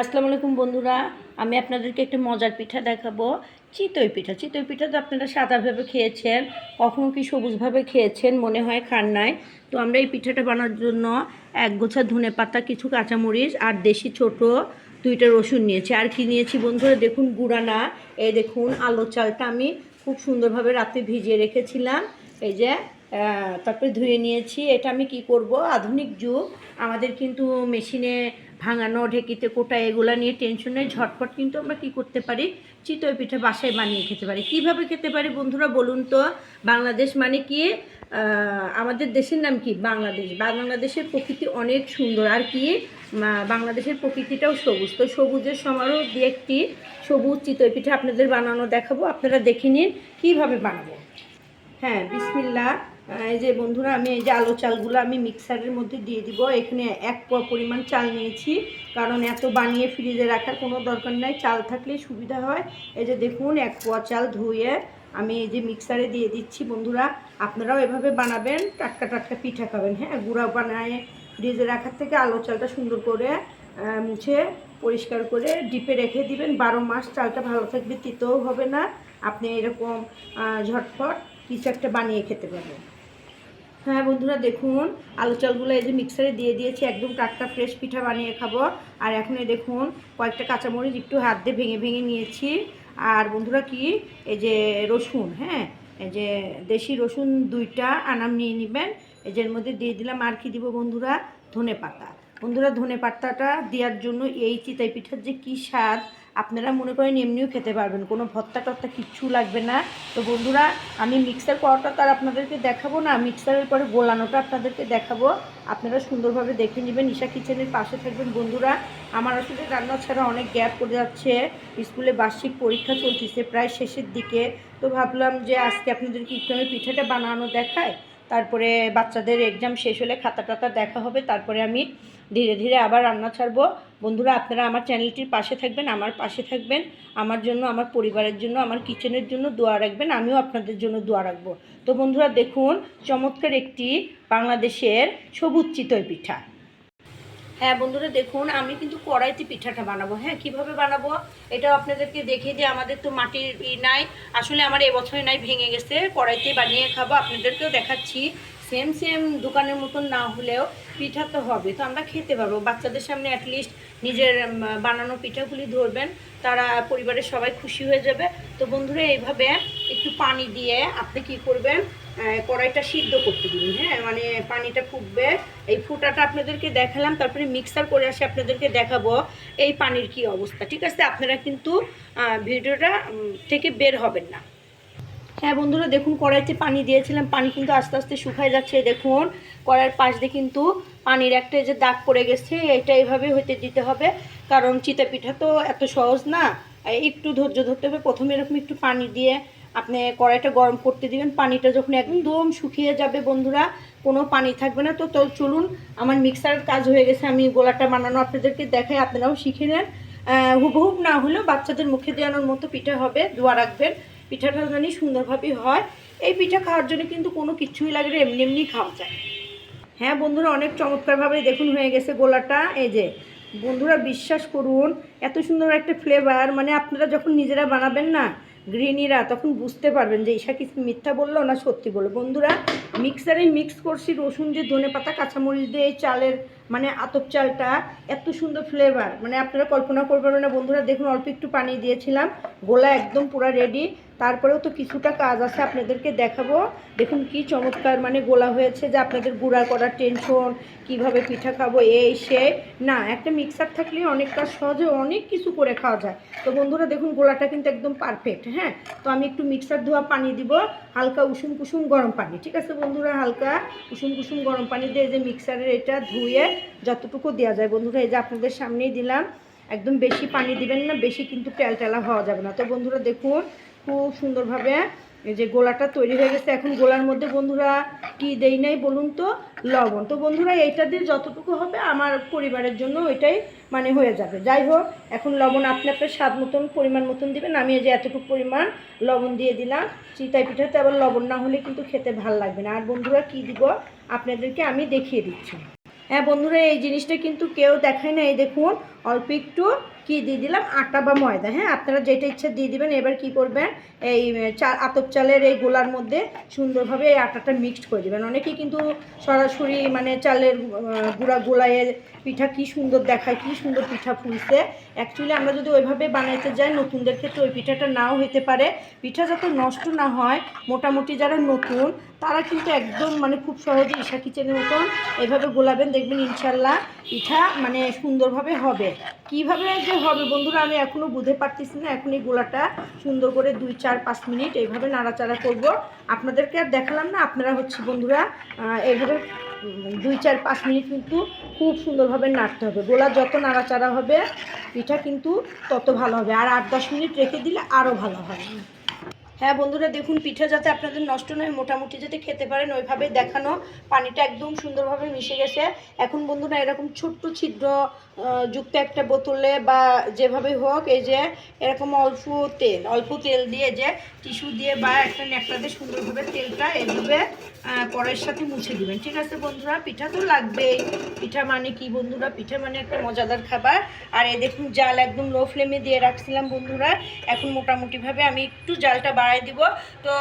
আসসালামু আলাইকুম বন্ধুরা, আমি আপনাদেরকে একটা মজার পিঠা দেখাবো। চিতই পিঠা চিতই পিঠা তো আপনারা সাদাভাবে খেয়েছেন, কখনো কি সবুজভাবে খেয়েছেন মনে হয় খান নাই। তো আমরা এই পিঠাটা বানানোর জন্য এক গোছা ধনে পাতা, কিছু কাঁচামরিচ আর দেশি ছোট দুইটা রসুন নিয়েছি। আর কি নিয়েছি বন্ধুরা, দেখুন গুঁড়ানা এই দেখুন আলো চালটা আমি খুব সুন্দরভাবে রাতে ভিজিয়ে রেখেছিলাম। এই যে তারপরে ধুয়ে নিয়েছি। এটা আমি কি করব? আধুনিক যুগ। আমাদের কিন্তু মেশিনে ভাঙানো, ঢেকিতে কোটা এগুলা নিয়ে টেনশন ঝটপট কিন্তু আমরা কি করতে পারি? চিতই পিঠা বাসায় বানিয়ে খেতে পারি। কীভাবে খেতে পারি বন্ধুরা বলুন তো? বাংলাদেশ মানে কি? আমাদের দেশের নাম কি? বাংলাদেশ। বাংলাদেশের প্রকৃতি অনেক সুন্দর। আর কি? বাংলাদেশের প্রকৃতিটাও সবুজ। তো সবুজের সমারোহ দিয়ে একটি সবুজ চিতই পিঠা আপনাদের বানানো দেখাবো। আপনারা দেখে নিন কীভাবে বানাবো। হ্যাঁ বিসমিল্লা এই যে বন্ধুরা, আমি এই যে আলো চালগুলো আমি মিক্সারের মধ্যে দিয়ে দিব। এখানে এক পোয়া পরিমাণ চাল নিয়েছি, কারণ এত বানিয়ে ফ্রিজে রাখার কোনো দরকার নাই। চাল থাকলেই সুবিধা হয়। এই যে দেখুন, এক পোয়া চাল ধুয়ে আমি এই যে মিক্সারে দিয়ে দিচ্ছি, বন্ধুরা। আপনারাও এভাবে বানাবেন, টাটকা টাটকা পিঠা খাবেন। হ্যাঁ গুঁড়া বানায় ফ্রিজে রাখার থেকে আলো চালটা সুন্দর করে মুছে পরিষ্কার করে ডিপে রেখে দিবেন। বারো মাস চালটা ভালো থাকবে, তিতেও হবে না। আপনি এরকম ঝটফট কিছু একটা বানিয়ে খেতে পারবেন। হ্যাঁ বন্ধুরা, দেখুন আলু চালগুলো এই যে মিক্সারে দিয়ে দিয়েছি, একদম টাটকা ফ্রেশ পিঠা বানিয়ে খাব। আর এখন এই দেখুন, কয়েকটা কাঁচামরিচ একটু হাত দিয়ে ভেঙে ভেঙে নিয়েছি। আর বন্ধুরা কি, এই যে রসুন হ্যাঁ এই যে দেশি রসুন দুইটা আনাম নিয়ে নেবেন। এই যে মধ্যে দিয়ে দিলাম আর কি দিব বন্ধুরা ধনে পাতা বন্ধুরা ধনে পাতাটা দেওয়ার জন্য এই চিতাই পিঠার যে কী স্বাদ আপনারা মনে করেন এমনিও খেতে পারবেন, কোনো ভত্তা টত্তা কিচ্ছু লাগবে না। তো বন্ধুরা, আমি মিক্সার করাটা তার আপনাদেরকে দেখাবো না, মিক্সারের পরে গোলানোটা আপনাদেরকে দেখাবো। আপনারা সুন্দরভাবে দেখে নেবেন, ঈশা কিচেনের পাশে থাকবেন। বন্ধুরা, আমার আসলে রান্না ছাড়া অনেক গ্যাপ পড়ে যাচ্ছে। স্কুলে বার্ষিক পরীক্ষা চলতেছে প্রায় শেষের দিকে। তো ভাবলাম যে আজকে আপনাদেরকে একটু আমি পিঠাটা বানানো দেখায় তারপরে বাচ্চাদের এক্সাম শেষ হলে খাতা টাতা দেখা হবে। তারপরে আমি ধীরে ধীরে আবার রান্না ছাড়বো। বন্ধুরা, আপনারা আমার চ্যানেলটির পাশে থাকবেন, আমার পাশে থাকবেন। আমার জন্য, আমার পরিবারের জন্য, আমার কিচেনের জন্য দোয়া রাখবেন, আমিও আপনাদের জন্য দোয়া রাখব। তো বন্ধুরা, দেখুন, চমৎকার একটি বাংলাদেশের সবুজ চিতই পিঠা। হ্যাঁ বন্ধুরা, দেখুন, আমি কিন্তু কড়াইতে পিঠাটা বানাবো। হ্যাঁ কীভাবে বানাবো? এটাও আপনাদেরকে দেখিয়ে দিয়ে আমাদের তো মাটির ই নাই। আসলে আমার এবছরে নাই, ভেঙে গেছে। কড়াইতে বানিয়ে খাব, আপনাদেরকেও দেখাচ্ছি। সেম সেম, দোকানের মতন না হলেও পিঠা তো হবে, তো আমরা খেতে পারব। বাচ্চাদের সামনে অ্যাটলিস্ট নিজের বানানো পিঠাগুলি ধরবেন, তারা পরিবারের সবাই খুশি হয়ে যাবে। তো বন্ধুরা, এইভাবে একটু পানি দিয়ে আপনি কি করবেন কড়াইটা সিদ্ধ করতে দিন হ্যাঁ? মানে পানিটা ফুটবে। এই ফুটাটা আপনাদেরকে দেখালাম, তারপরে মিক্সার করে আসে আপনাদেরকে দেখাবো এই পানির কি অবস্থা। ঠিক আছে? আপনারা কিন্তু ভিডিওটা থেকে বের হবেন না। হ্যাঁ বন্ধুরা, দেখুন কড়াইতে পানি দিয়েছিলাম। পানি কিন্তু আস্তে আস্তে শুকায় যাচ্ছে, দেখুন। কড়াইয়ের পাশ দিয়ে কিন্তু পানির একটা যে দাগ পড়ে গেছে, এটা এইভাবে হইতে দিতে হবে। কারণ চিতা পিঠা তো এত সহজ না। একটু ধৈর্য ধরতে হবে। প্রথমে এরকম একটু পানি দিয়ে আপনি কড়াইটা গরম করতে দিবেন। পানিটা যখন একদম শুকিয়ে যাবে বন্ধুরা, কোনো পানি থাকবে না। তো তো চলুন, আমার মিক্সারের কাজ হয়ে গেছে। আমি গোলাটা বানানো আপনাদেরকে দেখাই, আপনারাও শিখে নেন। হুবহুব না হলেও বাচ্চাদের মুখে দেওয়ানোর মতো পিঠা হবে, দোয়া রাখবেন। পিঠাটা জানি সুন্দরভাবেই হয়। এই পিঠা খাওয়ার জন্য কিন্তু কোনো কিছুই লাগে না, এমনি এমনি খাওয়া যায়। হ্যাঁ বন্ধুরা, অনেক চমৎকারভাবে দেখুন হয়ে গেছে গোলাটা। এই যে, বন্ধুরা বিশ্বাস করুন, এত সুন্দর একটা ফ্লেভার মানে আপনারা যখন নিজেরা বানাবেন না, গৃহিণীরা, তখন বুঝতে পারবেন যে ঈশা কি মিথ্যা বলল না সত্যি বলল। বন্ধুরা মিক্সারে মিক্স করছি রসুন যে ধনে পাতা, কাঁচামরিচ দিয়ে চালের মানে আতপ চালটা। এত সুন্দর ফ্লেভার মানে আপনারা কল্পনা করবেন না। বন্ধুরা, দেখুন অল্প একটু পানি দিয়েছিলাম, গোলা একদম পুরো রেডি তারপরেও তো কিছুটা কাজ আছে আপনাদেরকে দেখাবো। দেখুন কি চমৎকার মানে গোলা হয়েছে যে আপনাদের গুঁড়া করার টেনশন কীভাবে পিঠা খাব, এই, সে। না, একটা মিক্সার থাকলে অনেক কাজ সহজে অনেক কিছু করে খাওয়া যায়। তো বন্ধুরা, দেখুন গোলাটা কিন্তু একদম পারফেক্ট হ্যাঁ? তো আমি একটু মিক্সার ধোয়া পানি দিব, হালকা উষুম কুসুম গরম পানি, ঠিক আছে বন্ধুরা? হালকা উষুম কুসুম গরম পানি দিয়ে যে মিক্সারের এটা ধুয়ে যতটুকু দেওয়া যায়। বন্ধুরা, এই যে আপনাদের সামনেই দিলাম, একদম বেশি পানি দিবেন না, বেশি কিন্তু টেলটেলা হওয়া যাবে না। তো বন্ধুরা, দেখুন খুব সুন্দরভাবে এই যে গোলাটা তৈরি হয়ে গেছে। এখন গোলার মধ্যে বন্ধুরা কি দেই নাই বলুন তো? লবণ। তো বন্ধুরা, এইটা দিয়ে যতটুকু হবে আমার পরিবারের জন্য ওইটাই মানে হয়ে যাবে। যাই হোক, এখন লবণ আপনি আপনার স্বাদ মতন, পরিমাণ মতন দিবেন। আমি এই যে এতটুকু পরিমাণ লবণ দিয়ে দিলাম। চিতাই পিঠাতে আবার লবণ না হলে কিন্তু খেতে ভালো লাগবে না। আর বন্ধুরা, কি দিব? আপনাদেরকে আমি দেখিয়ে দিচ্ছি। হ্যাঁ বন্ধুরা, এই জিনিসটা কিন্তু কেউ দেখায় না এই দেখুন, অল্প একটু কি দিয়ে দিলাম? আটা বা ময়দা। হ্যাঁ আপনারা যেটা ইচ্ছা দিয়ে দিবেন। এবার কি করবেন? এই চাল আতপ চালের এই গোলার মধ্যে সুন্দরভাবে এই আটাটা মিক্সড করে দেবেন। অনেকেই কিন্তু সরাসরি মানে চালের গুঁড়া গোলায়ের পিঠা কি সুন্দর দেখায়, কি সুন্দর পিঠা ফুলছে। অ্যাকচুয়ালি আমরা যদি ওইভাবে বানাইতে যাই, নতুনদের ক্ষেত্রে ওই পিঠাটা নাও হতে পারে। পিঠা যাতে নষ্ট না হয়, মোটামুটি যারা নতুন তারা কিন্তু একদম মানে খুব সহজে ঈশা কিচেনের মতন এভাবে গোলাবেন, দেখবেন ইনশাল্লাহ পিঠা মানে সুন্দরভাবে হবে। কীভাবে যে হবে বন্ধুরা, আমি এখনও বুঝতে পারতেছি না, এখন এই গোলাটা সুন্দর করে দুই, চার, পাঁচ মিনিট এইভাবে নাড়াচাড়া করব। আপনাদেরকে আর দেখালাম না, আপনারা হচ্ছে বন্ধুরা এইভাবে দুই, চার, পাঁচ মিনিট কিন্তু খুব সুন্দরভাবে নাড়তে হবে। গোলা যত নাড়াচাড়া হবে, পিঠা কিন্তু তত ভালো হবে। আর আট, দশ মিনিট রেখে দিলে আরও ভালো হয় হ্যাঁ বন্ধুরা, দেখুন, পিঠা যাতে আপনাদের নষ্ট নয়, মোটামুটি যাতে খেতে পারেন, ওইভাবে দেখানো। পানিটা একদম সুন্দরভাবে মিশে গেছে। এখন বন্ধুরা, এরকম ছোট্ট ছিদ্র যুক্ত একটা বোতলে বা যেভাবে হোক, এই যে, এরকম অল্প তেল অল্প তেল দিয়ে যে, টিস্যু দিয়ে বা একটা ন্যাকড়াতে সুন্দরভাবে তেলটা এইভাবে কড়াইয়ের সাথে মুছে দিবেন। ঠিক আছে বন্ধুরা? পিঠা তো লাগবেই। পিঠা মানে কি বন্ধুরা? পিঠা মানে একটা মজাদার খাবার। আর এ দেখুন, জাল একদম লো ফ্লেমে দিয়ে রাখছিলাম বন্ধুরা। এখন মোটামুটিভাবে আমি একটু জালটা বাড়াই দিব। তো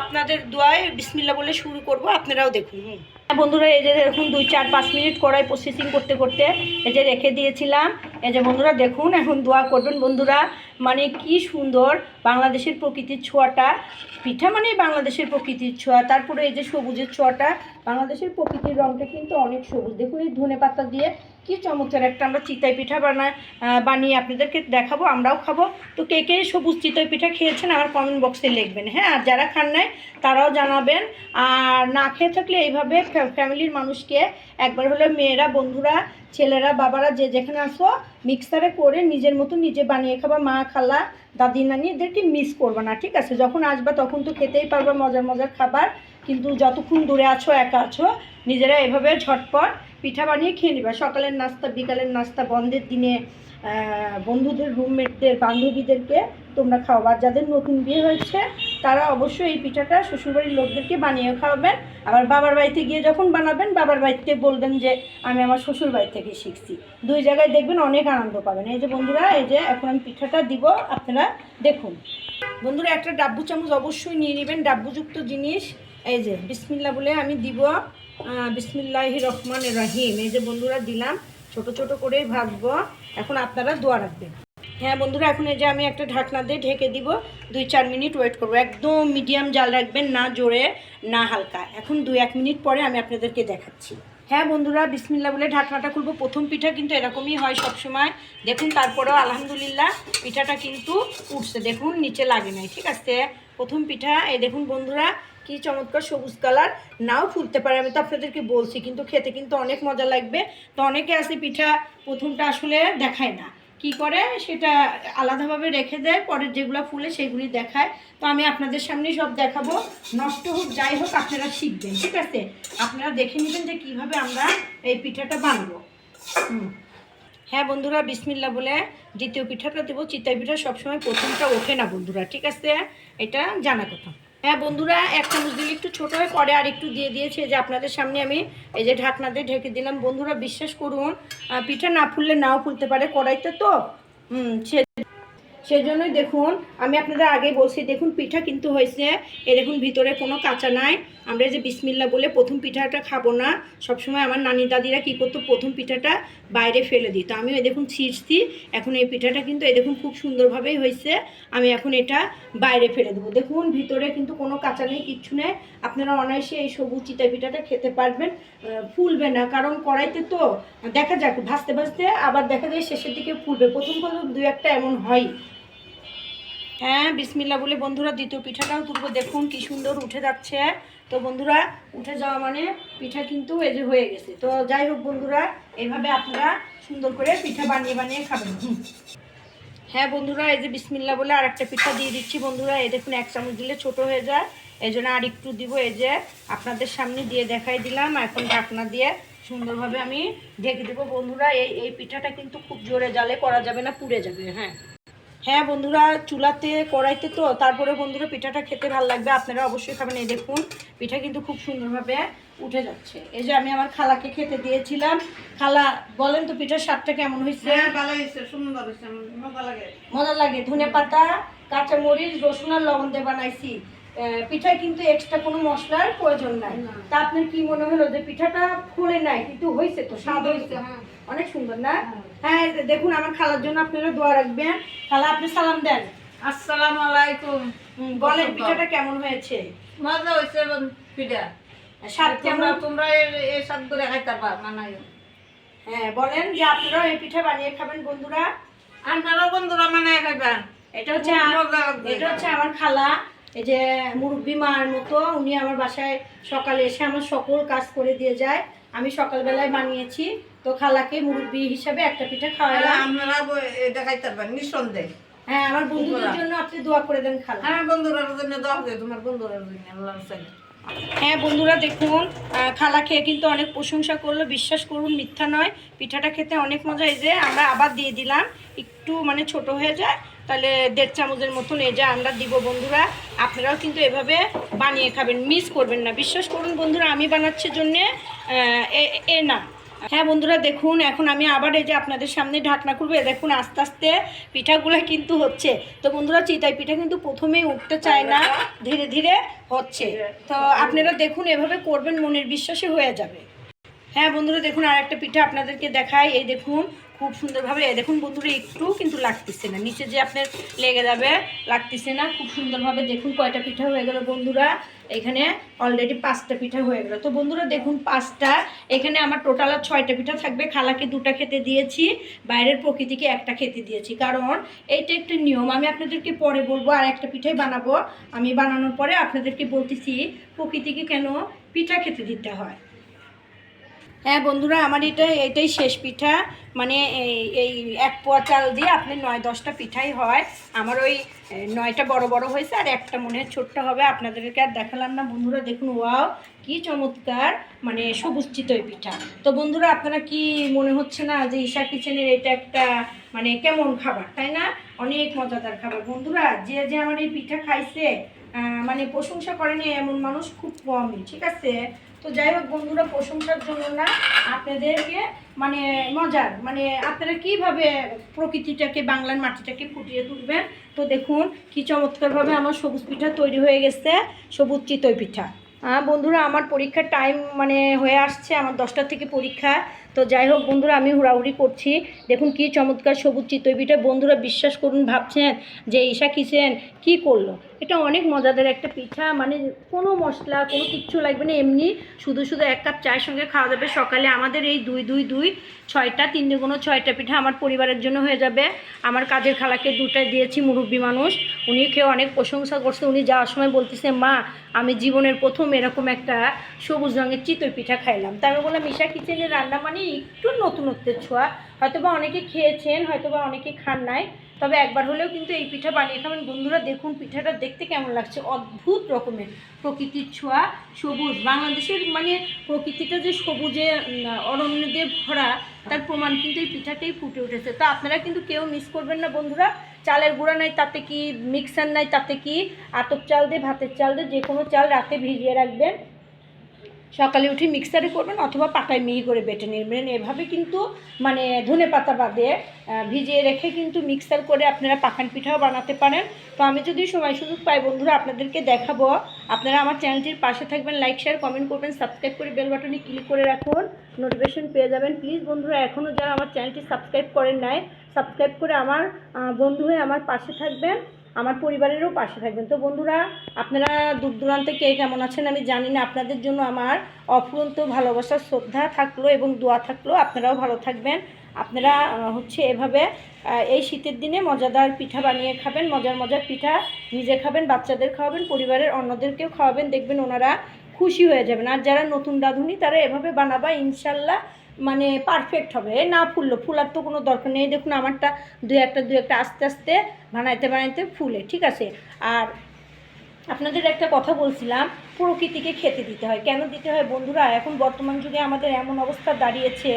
আপনাদের দোয়ায় বিসমিল্লা বলে শুরু করব। আপনারাও দেখুন। হুম। হ্যাঁ বন্ধুরা, এই যে দেখুন দুই চার পাঁচ মিনিট কড়াই প্রসেসিং করতে করতে এই যে রেখে দিয়েছিলাম। এই যে বন্ধুরা, দেখুন, এখন দোয়া করবেন বন্ধুরা মানে কি সুন্দর বাংলাদেশের প্রকৃতির ছোঁয়াটা, পিঠা মানে বাংলাদেশের প্রকৃতির ছোঁয়া, তারপরে এই যে সবুজের ছোঁয়াটা, বাংলাদেশের প্রকৃতির রঙটা কিন্তু অনেক সবুজ। দেখুন এই ধনে পাতা দিয়ে কি চমৎকার, একটা আমরা চিতাই পিঠা বানায় বানিয়ে আপনাদেরকে দেখাবো, আমরাও খাব। তো কে কে সবুজ চিতাই পিঠা খেয়েছেন আমার কমেন্ট বক্সে লিখবেন হ্যাঁ? আর যারা খান নাই, তারাও জানাবেন। আর না খেয়ে থাকলে এইভাবে ফ্যামিলির মানুষকে একবার হলে মেয়েরা, বন্ধুরা, ছেলেরা, বাবারা যে যেখানে আসো মিক্সারে করে নিজের মতো নিজে বানিয়ে খাবা, মা খালা। দাদি নানিদেরকে মিস করব না, ঠিক আছে? যখন আসবা তখন তো খেতেই পারবা মজার মজার খাবার, কিন্তু যতক্ষণ দূরে আছো, একা আছো, নিজেরা এভাবে ঝটপট পিঠা বানিয়ে খেয়ে নিবা। সকালের নাস্তা, বিকালের নাস্তা, বন্ধের দিনে বন্ধুদের রুমমেটদের বান্ধবীদেরকে তোমরা খাওয়াবা আর যাদের নতুন বিয়ে হয়েছে, তারা অবশ্যই এই পিঠাটা শ্বশুরবাড়ির লোকদেরকে বানিয়ে খাওয়াবেন। আবার বাবার বাড়িতে গিয়ে যখন বানাবেন, বাবার বাড়িতে বলবেন যে, আমি আমার শ্বশুর বাড়ি থেকে শিখছি। দুই জায়গায় দেখবেন অনেক আনন্দ পাবেন। এই যে বন্ধুরা, এই যে এখন আমি পিঠাটা দিব, আপনারা দেখুন। বন্ধুরা, একটা ডাব্বু চামচ অবশ্যই নিয়ে নেবেন, ডাব্বুযুক্ত জিনিস। এই যে, বিসমিল্লা বলে আমি দিব বিসমিল্লাহ রহমান রহিম। এই যে বন্ধুরা, দিলাম। ছোট ছোট করে ভাজবো এখন আপনারা দোয়া রাখবেন। হ্যাঁ বন্ধুরা, এখন এই যে আমি একটা ঢাকনা দিয়ে ঢেকে দিব। দুই চার মিনিট ওয়েট করব। একদম মিডিয়াম জাল রাখবেন, না জোরে, না হালকা। এখন দুই এক মিনিট পরে আমি আপনাদেরকে দেখাচ্ছি। হ্যাঁ বন্ধুরা বিসমিল্লা বলে ঢাকনাটা খুলবো। প্রথম পিঠা কিন্তু এরকমই হয় সব সময় দেখুন, তারপরেও আলহামদুলিল্লাহ পিঠাটা কিন্তু উঠছে। দেখুন, নিচে লাগে নাই, ঠিক আছে? প্রথম পিঠা, এই দেখুন বন্ধুরা কি চমৎকার সবুজ কালার। নাও ফুলতে পারে, আমি তো আপনাদেরকে বলছি, কিন্তু খেতে কিন্তু অনেক মজা লাগবে। তো অনেকে আছে পিঠা প্রথমটা আসলে দেখায় না। কি করে? সেটা আলাদাভাবে রেখে দেয় পরের যেগুলো ফুলে সেগুলি দেখায়। তো আমি আপনাদের সামনেই সব দেখাবো। নষ্ট হোক, যাই হোক, আপনারা শিখবেন, ঠিক আছে? আপনারা দেখে নেবেন যে কীভাবে আমরা এই পিঠাটা বানাবো। হুম। হ্যাঁ বন্ধুরা বিসমিল্লা বলে দ্বিতীয় পিঠাটা দেবো। চিতাই পিঠা সবসময় প্রথমটা ওঠে না বন্ধুরা, ঠিক আছে? এটা জানা কথা। হ্যাঁ বন্ধুরা এক চামচ দিলে একটু ছোটো হয়ে পরে আর একটু দিয়ে দিয়েছে যে আপনাদের সামনে আমি এই যে ঢাকনা দিয়ে ঢেকে দিলাম। বন্ধুরা, বিশ্বাস করুন পিঠা না ফুললে নাও ফুলতে পারে, কড়াইতে তো। হুম সেজন্যই দেখুন, আমি আপনাদের আগে বলছি, দেখুন পিঠা কিন্তু হয়েছে। এ দেখুন, ভিতরে কোনো কাঁচা নাই। আমরা যে বিসমিল্লা বলে প্রথম পিঠাটা খাব না। সবসময় আমার নানি দাদিরা কী করতো, প্রথম পিঠাটা বাইরে ফেলে দিত। আমিও এই দেখুন ছিঁড়ছি। এখন এই পিঠাটা কিন্তু, এই দেখুন খুব সুন্দরভাবেই হয়েছে। আমি এখন এটা বাইরে ফেলে দেবো। দেখুন, ভিতরে কিন্তু কোনো কাঁচা নেই, কিচ্ছু নেই। আপনারা অনায়াসে এই সবুজ চিতা পিঠাটা খেতে পারবেন। ফুলবে না, কারণ কড়াইতে তো দেখা যাক, ভাজতে ভাজতে আবার দেখা যায় শেষের দিকে ফুলবে। প্রথম প্রথম দু একটা এমন হয়। হ্যাঁ বিসমিল্লা বলে বন্ধুরা দ্বিতীয় পিঠাটাও তুলবো। দেখুন কি সুন্দর উঠে যাচ্ছে। তো বন্ধুরা, উঠে যাওয়া মানে পিঠা কিন্তু এই যে হয়ে গেছে। তো যাই হোক বন্ধুরা এইভাবে আপনারা সুন্দর করে পিঠা বানিয়ে বানিয়ে খাবেন। হ্যাঁ বন্ধুরা, এই যে বিসমিল্লা বলে আর একটা পিঠা দিয়ে দিচ্ছি বন্ধুরা। এই দেখুন, এক চামচ দিলে ছোট হয়ে যায়। এই জন্য আর একটু দিব। এই যে আপনাদের সামনে দিয়ে দেখাই দিলাম। এখন ঢাকনা দিয়ে সুন্দরভাবে আমি ঢেকে দেবো। বন্ধুরা, এই এই পিঠাটা কিন্তু খুব জোরে জালে করা যাবে না, পুড়ে যাবে। হ্যাঁ। হ্যাঁ বন্ধুরা চুলাতে কড়াইতে তো তারপরে বন্ধুরা পিঠাটা খেতে ভালো লাগবে আপনারা অবশ্যই খাবেন। এই দেখুন পিঠা কিন্তু খুব সুন্দরভাবে উঠে যাচ্ছে। এই যে আমি আমার খালাকে খেতে দিয়েছিলাম। খালা বলেন তো পিঠার স্বাদটা কেমন হয়েছে? হ্যাঁ ভালো হয়েছে সুন্দর হয়েছে মজা লাগে। মজা লাগে। ধনে পাতা কাঁচা মরিচ রসুন আর লবণ দিয়ে বানাইছি। পিঠায় কিন্তু এক্সট্রা কোনো মশলার প্রয়োজন নাই। তা আপনার কি মনে হলো যে পিঠাটা ফুলে নাই কিন্তু হয়েছে তো স্বাদ হয়েছে? হ্যাঁ। অনেক সুন্দর না? হ্যাঁ দেখুন আমার খালার জন্য আপনারা দোয়া রাখবেন। খালা আপনি সালাম দেন। আসসালাম আলাইকুম। বলেন পিঠাটা কেমন হয়েছে? মজা হয়েছে পিঠা। স্বাদ তোমরা কেমন? তোমরা এই- স্বাদ করে খাইতে পার মানাই হ্যাঁ বলেন যে আপনারাও এই পিঠা বানিয়ে খাবেন বন্ধুরা। আপনারাও বন্ধুরা মানাই খাইবেন এটা হচ্ছে। এটা হচ্ছে আমার খালা। এই যে মুরব্বী মার মতো উনি আমার বাসায় সকালে এসে আমার সকল কাজ করে দিয়ে যায়। আমি সকালবেলায় বানিয়েছি। তো খালাকে মুরব্বী হিসাবে একটা পিঠা খাওয়ালাম। আপনারা এটা খাইতে পারেন নিঃসন্দেহ। হ্যাঁ আমার বন্ধুদের জন্য আপনি দোয়া করে দেন খালা। হ্যাঁ বন্ধুরার জন্য দোয়া করে তোমার বন্ধুরার জন্য আল্লাহ হ্যাঁ বন্ধুরা দেখুন খালা খেয়ে কিন্তু অনেক প্রশংসা করল বিশ্বাস করুন মিথ্যা নয়। পিঠাটা খেতে অনেক মজা এই যে আমরা আবার দিয়ে দিলাম। একটু মানে ছোট হয়ে যায় তাহলে দেড় চামচের মতন এই যে আমরা দিব বন্ধুরা। আপনারাও কিন্তু এভাবে বানিয়ে খাবেন, মিস করবেন না। বিশ্বাস করুন বন্ধুরা, আমি বানাচ্ছি জন্যে এ- না হ্যাঁ বন্ধুরা, দেখুন, এখন আমি আবার এই যে আপনাদের সামনে ঢাকনা এ দেখুন, আস্তে আস্তে পিঠাগুলো কিন্তু হচ্ছে। তো বন্ধুরা, চিতাই পিঠা কিন্তু প্রথমেই উঠতে চায় না, ধীরে ধীরে হচ্ছে। তো আপনারা দেখুন, এভাবে করবেন, মনের বিশ্বাসে হয়ে যাবে। হ্যাঁ বন্ধুরা, দেখুন আর একটা পিঠা আপনাদেরকে দেখাই। এই দেখুন খুব সুন্দরভাবে দেখুন বন্ধুরা, একটু কিন্তু লাগতেছে না। নিচে যে আপনার লেগে যাবে, লাগতেছে না। খুব সুন্দরভাবে দেখুন কয়টা পিঠা হয়ে গেল বন্ধুরা। এখানে অলরেডি পাঁচটা পিঠা হয়ে গেল। তো বন্ধুরা, দেখুন পাঁচটা। এখানে আমার টোটাল আর ছয়টা পিঠা থাকবে। খালাকে দুটা খেতে দিয়েছি, বাইরের প্রকৃতিকে একটা খেতে দিয়েছি। কারণ এইটা একটা নিয়ম। আমি আপনাদেরকে পরে বলব, আর একটা পিঠাই বানাবো। আমি বানানোর পরে আপনাদেরকে বলতেছি, প্রকৃতিকে কেন পিঠা খেতে দিতে হয়? হ্যাঁ বন্ধুরা, আমার এটা, এটাই শেষ পিঠা। মানে এই এক পোয়া চাল দিয়ে আপনি নয় দশটা পিঠাই হয়। আমার ওই নয়টা বড় বড় হয়েছে আর একটা মনে হয় ছোট্ট হবে। আপনাদেরকে আর দেখালাম না। বন্ধুরা, দেখুন, ওয়াও, কি চমৎকার মানে সবুজ চিতই পিঠা। তো বন্ধুরা, আপনারা কি মনে হচ্ছে না যে ঈশা কিচেনের এটা একটা মানে কেমন খাবার, তাই না? অনেক মজাদার খাবার। বন্ধুরা, যে যে আমার এই পিঠা খাইছে মানে প্রশংসা করেনি এমন মানুষ খুব কমই, ঠিক আছে? তো যাই হোক বন্ধুরা, প্রশংসার জন্য না, আপনাদেরকে মানে মজার মানে আপনারা কীভাবে প্রকৃতিটাকে, বাংলার মাটিটাকে ফুটিয়ে তুলবেন? তো দেখুন, কি চমৎকারভাবে আমার সবুজ পিঠা তৈরি হয়ে গেছে, সবুজ চিতই পিঠা। হ্যাঁ বন্ধুরা, আমার পরীক্ষার টাইম মানে হয়ে আসছে, আমার দশটা থেকে পরীক্ষা। তো যাই হোক বন্ধুরা, আমি হুড়াহুড়ি করছি। দেখুন কি চমৎকার সবুজ চিতই পিঠা বন্ধুরা বিশ্বাস করুন, ভাবছেন যে ঈশা কিচেন কি করল? এটা অনেক মজাদার একটা পিঠা মানে কোনো মশলা, কোনো কিচ্ছু লাগবে না। এমনি শুধু শুধু এক কাপ চায়ের সঙ্গে খাওয়া যাবে। সকালে আমাদের এই দুই দুই দুই ছয়টা, তিন দুগুণ ছয়টা পিঠা আমার পরিবারের জন্য হয়ে যাবে। আমার কাজের খালাকে দুটাই দিয়েছি, মুরব্বী মানুষ। উনি খেয়ে অনেক প্রশংসা করছে। উনি যাওয়ার সময় বলতেছে, মা, আমি জীবনের প্রথম এরকম একটা সবুজ রঙের চিতই পিঠা খাইলাম। তা আমি বললাম, ঈশা কিচেনের রান্না মানে একটু নতুনত্বের ছোঁয়া। হয়তোবা অনেকে খেয়েছেন, হয়তোবা অনেকে খান নাই। তবে একবার হলেও কিন্তু এই পিঠা বানিয়ে খাবেন। বন্ধুরা, দেখুন পিঠাটা দেখতে কেমন লাগছে। অদ্ভুত রকমের প্রকৃতির ছোঁয়া, সবুজ। বাংলাদেশের মানে প্রকৃতিটা যে সবুজে অরণ্য দিয়ে ভরা, তার প্রমাণ কিন্তু এই পিঠাটাই ফুটে উঠেছে। তো আপনারা কিন্তু কেউ মিস করবেন না, বন্ধুরা। চালের গুঁড়া নাই, তাতে কি মিক্সার নাই, তাতে কি আতপ চাল দিয়ে, ভাতের চাল দিয়ে যে কোনো চাল রাতে ভিজিয়ে রাখবেন। সকালে উঠে মিক্সারে করবেন অথবা পাটায় মিহি করে বেটে নেবেন। এভাবে কিন্তু মানে ধনে পাতা বাদে ভিজিয়ে রেখে কিন্তু মিক্সার করে আপনারা পাখান পিঠাও বানাতে পারেন। তো আমি যদি সময় সুযোগ পাই বন্ধুরা, আপনাদেরকে দেখাবো। আপনারা আমার চ্যানেলটির পাশে থাকবেন লাইক শেয়ার কমেন্ট করবেন সাবস্ক্রাইব করে বেল বাটনে ক্লিক করে রাখুন। নোটিফিকেশন পেয়ে যাবেন। প্লিজ বন্ধুরা এখনও যারা আমার চ্যানেলটি সাবস্ক্রাইব করেন নাই সাবস্ক্রাইব করে আমার বন্ধু হয়ে আমার পাশে থাকবেন। আমার পরিবারেরও পাশে থাকবেন। তো বন্ধুরা, আপনারা দূর দূরান্তে কে কেমন আছেন আমি জানি না। আপনাদের জন্য আমার অফুরন্ত ভালোবাসার শ্রদ্ধা থাকল এবং দোয়া থাকল। আপনারাও ভালো থাকবেন। আপনারা হচ্ছে এভাবে এই শীতের দিনে মজাদার পিঠা বানিয়ে খাবেন। মজার মজার পিঠা নিজে খাবেন, বাচ্চাদের খাওয়াবেন, পরিবারের অন্যদেরকেও খাওয়াবেন। দেখবেন ওনারা খুশি হয়ে যাবেন। আর যারা নতুন রাঁধুনি, তারা এভাবে বানাবা, ইনশাল্লাহ মানে পারফেক্ট হবে। না ফুললো, ফুলার তো কোনো দরকার নেই। দেখুন, আমারটা দু একটা দু একটা আস্তে আস্তে বানাইতে বানাইতে ফুলে, ঠিক আছে? আর আপনাদের একটা কথা বলছিলাম, প্রকৃতিকে খেতে দিতে হয়। কেন দিতে হয়? বন্ধুরা, এখন বর্তমান যুগে আমাদের এমন অবস্থা দাঁড়িয়েছে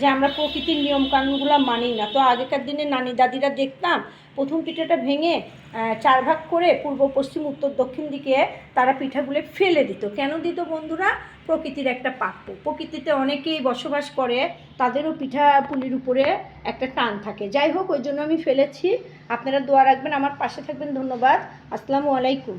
যে আমরা প্রকৃতির নিয়মকানুনগুলো মানি না। তো আগেকার দিনে নানি দাদিরা দেখতাম, প্রথম পিঠাটা ভেঙে চার ভাগ করে পূর্ব, পশ্চিম, উত্তর, দক্ষিণ দিকে তারা পিঠাগুলো ফেলে দিত। কেন দিত বন্ধুরা? প্রকৃতির একটা পাপ্য প্রকৃতিতে অনেকেই বসবাস করে, তাদেরও পিঠা পুলির উপরে একটা টান থাকে। যাই হোক, ওই জন্য আমি ফেলেছি। আপনারা দোয়া রাখবেন, আমার পাশে থাকবেন, ধন্যবাদ। আসসালামু আলাইকুম।